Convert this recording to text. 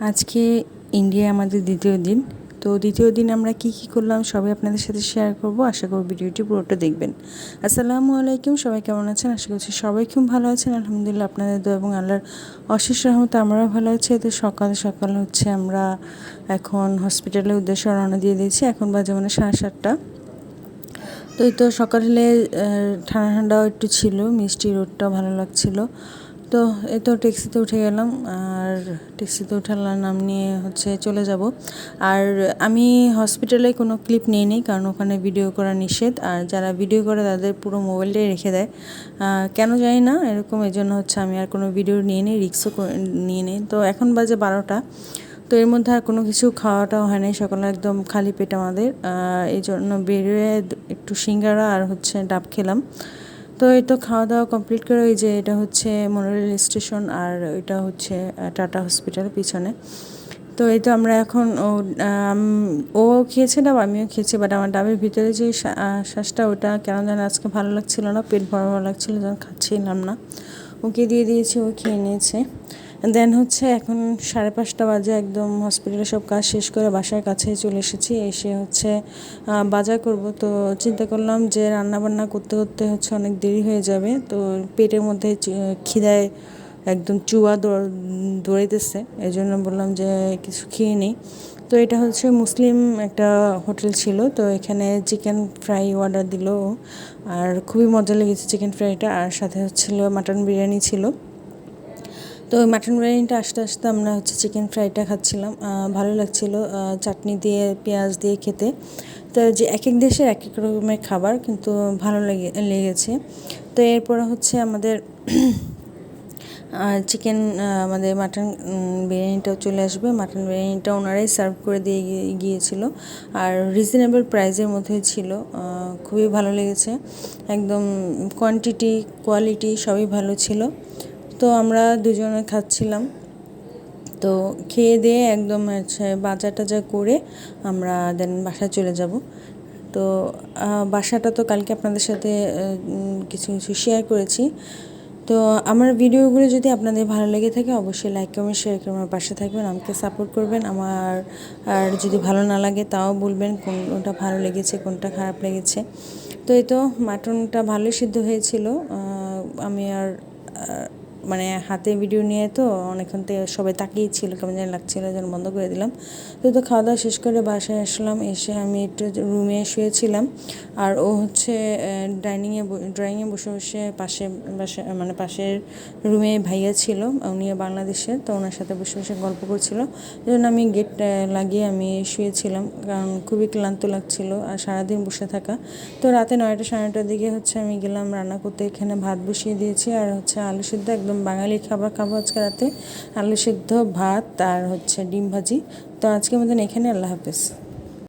আজকে ইন্ডিয়া আমাদের দ্বিতীয় দিন। তো দ্বিতীয় দিন আমরা কি কি করলাম সবাই আপনাদের সাথে শেয়ার করব। আশা করব ভিডিওটি পুরোটা দেখবেন। আসসালামু আলাইকুম, সবাই কেমন আছেন? আশা করছি সবাই খুব ভালো আছেন। আলহামদুলিল্লাহ, আপনাদের দোয়া এবং আল্লাহর অশেষ রহমতে আমরাও ভালো আছি। তো সকাল সকাল হচ্ছে আমরা এখন হসপিটালের উদ্দেশ্যে রওনা দিয়ে দিয়েছি। এখন বাজে মানে সাড়ে সাতটা। তো এই তো সকালে ঠান্ডা ঠান্ডাও একটু ছিল, মিষ্টি রোদটাও ভালো লাগছিল। তো, এই তো ট্যাক্সিতে উঠে গেলাম আর ট্যাক্সিতে উঠার নাম নিয়ে হচ্ছে চলে যাব। আর আমি হসপিটালে কোনো ক্লিপ নিয়ে নিই কারণ ওখানে ভিডিও করা নিষেধ। আর যারা ভিডিও করে তাদের পুরো মোবাইলটাই রেখে দেয়। কেন জানি না, এরকম এই জন্য হচ্ছে আমি আর কোনো ভিডিও নিয়ে নিই রিক্সও নিয়ে নিই তো এখন বাজে বারোটা। তো এর মধ্যে আর কোনো কিছু খাওয়াটাও হয় নাই, সকালে একদম খালি পেট আমাদের। এই জন্য বেরিয়ে একটু সিঙ্গারা আর হচ্ছে ডাব খেলাম। তো এই তো খাওয়া দাওয়া কমপ্লিট করে ওই যে এটা হচ্ছে মনোরেল স্টেশন আর এটা হচ্ছে টাটা হসপিটাল পিছনে। তো এই তো আমরা এখন ও খেয়েছে না, আমিও খেয়েছি বাট আমার ডাবের ভিতরে যে শ্বাসটা ওটা কেন যেন আজকে ভালো লাগছিল না, পেট ভরা ভালো লাগছিল, যেন খাচ্ছিলাম না। ওকে দিয়ে দিয়েছি, ও খেয়ে নিয়েছে। দেন হচ্ছে এখন সাড়ে পাঁচটা বাজে, একদম হসপিটালে সব কাজ শেষ করে বাসার কাছে চলে এসেছি। এসে হচ্ছে বাজার করব। তো চিন্তা করলাম যে রান্না বান্না করতে করতে হচ্ছে অনেক দেরি হয়ে যাবে। তো পেটের মধ্যে খিদায় একদম চুয়া দৌড়াইতেছে। এই জন্য বললাম যে কিছু খেয়ে নিই। তো এটা হচ্ছে মুসলিম একটা হোটেল ছিল। তো এখানে চিকেন ফ্রাই অর্ডার দিল আর খুবই মজা লেগেছে চিকেন ফ্রাইটা। আর সাথে হচ্ছিল মাটন বিরিয়ানি ছিল। তো মাটন বিরিয়ানিটা আস্তে আস্তে আমরা হচ্ছে চিকেন ফ্রাইটা খাচ্ছিলাম। ভালো লাগছিল চাটনি দিয়ে, পেঁয়াজ দিয়ে খেতে। তো যে এক এক দেশের এক এক রকমের খাবার কিন্তু ভালো লেগে, লেগেছে। তো এরপর হচ্ছে আমাদের চিকেন আমাদের মাটন বিরিয়ানিটাও চলে আসবে। মাটন বিরিয়ানিটা ওনারাই সার্ভ করে দিয়ে গিয়েছিল। আর রিজনেবল প্রাইসের মধ্যে ছিল। খুবই ভালো লেগেছে। একদম কোয়ান্টিটি কোয়ালিটি সবই ভালো ছিল। তো আমরা দুজনে খাচ্ছিলাম। তো খেয়ে দিয়ে একদম হচ্ছে বাজার টাজার করে আমরা দেন বাসায় চলে যাব। তো বাসাটা তো কালকে আপনাদের সাথে কিছু কিছু শেয়ার করেছি। তো আমার ভিডিওগুলো যদি আপনাদের ভালো লেগে থাকে অবশ্যই লাইক কমেন্ট শেয়ার করে আমার পাশে থাকবেন, আমাকে সাপোর্ট করবেন। আমার, আর যদি ভালো না লাগে তাও বলবেন কোনটা ভালো লেগেছে, কোনটা খারাপ লেগেছে। তো এই তো, মাটনটা ভালো সিদ্ধ হয়েছিল। আমি আর মানে হাতে ভিডিও নিয়ে তো অনেকক্ষণ থেকে সবাই তাকিয়ে ছিল, কেমন যেন লাগছিল, যেন বন্ধ করে দিলাম। তো তো খাওয়া দাওয়া শেষ করে বাসায় আসলাম, এসে আমি একটু রুমে শুয়েছিলাম। আর ও হচ্ছে ডাইনিংয়ে ড্রয়িংয়ে বসে বসে পাশে বাসে মানে পাশের রুমে ভাইয়া ছিল, উনিও বাংলাদেশের তো ওনার সাথে বসে বসে গল্প করছিল। জন্য আমি গেট লাগিয়ে আমি শুয়েছিলাম, কারণ খুবই ক্লান্ত লাগছিল আর সারাদিন বসে থাকা। তো রাতে নয়টা সাড়ে নয়টার দিকে হচ্ছে আমি গেলাম রান্না করতে, এখানে ভাত বসিয়ে দিয়েছি, আর হচ্ছে আলু সিদ্ধ একদম একদম বাঙালি খাবার খাব আজকে রাতে। আলু সিদ্ধ, ভাত আর হচ্ছে ডিম ভাজি। তো আজকে মতন এখানে, আল্লাহ হাফেজ।